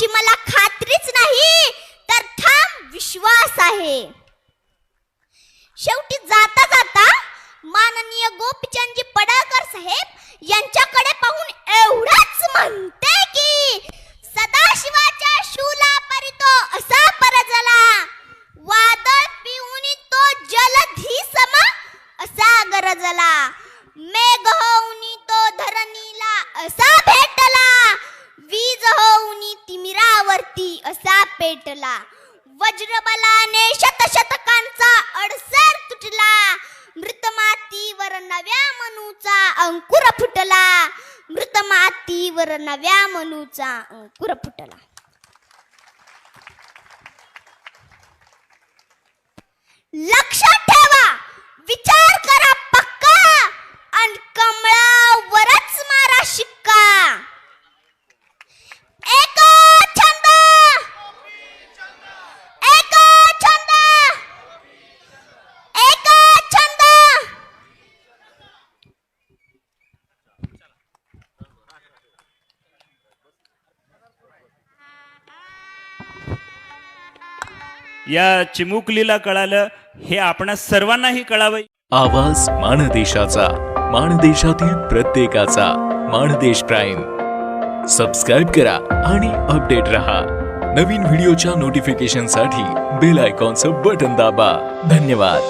मला खात्रीच नाही. तर ठाम विश्वास आहे. शेवटी जाता जाता माननीय गोपीचंदजी पडळकर साहेब यांच्याकडे पाहून एवढंच म्हणते की सदाशिवाच्या शूला परितो असा परजला. वादळ पिऊन तो जलधी सम असा गरजला. असा पेटला. वज्रबलाने शतशतकांचा अडसर तुटला. मृतमातीवर नव्या मनूचा अंकुर फुटला. मृतमातीवर नव्या मनूचा अंकुर फुटला. या चिमुकलीला कळालं हे आपण सर्वांनाही कळावं. आवाज माणदेशाचा माणदेशातील प्रत्येकाचा माणदेश प्राईम. सबस्क्राईब करा आणि अपडेट रहा. नवीन व्हिडिओच्या नोटिफिकेशनसाठी बेल आयकॉनचं बटन दाबा. धन्यवाद.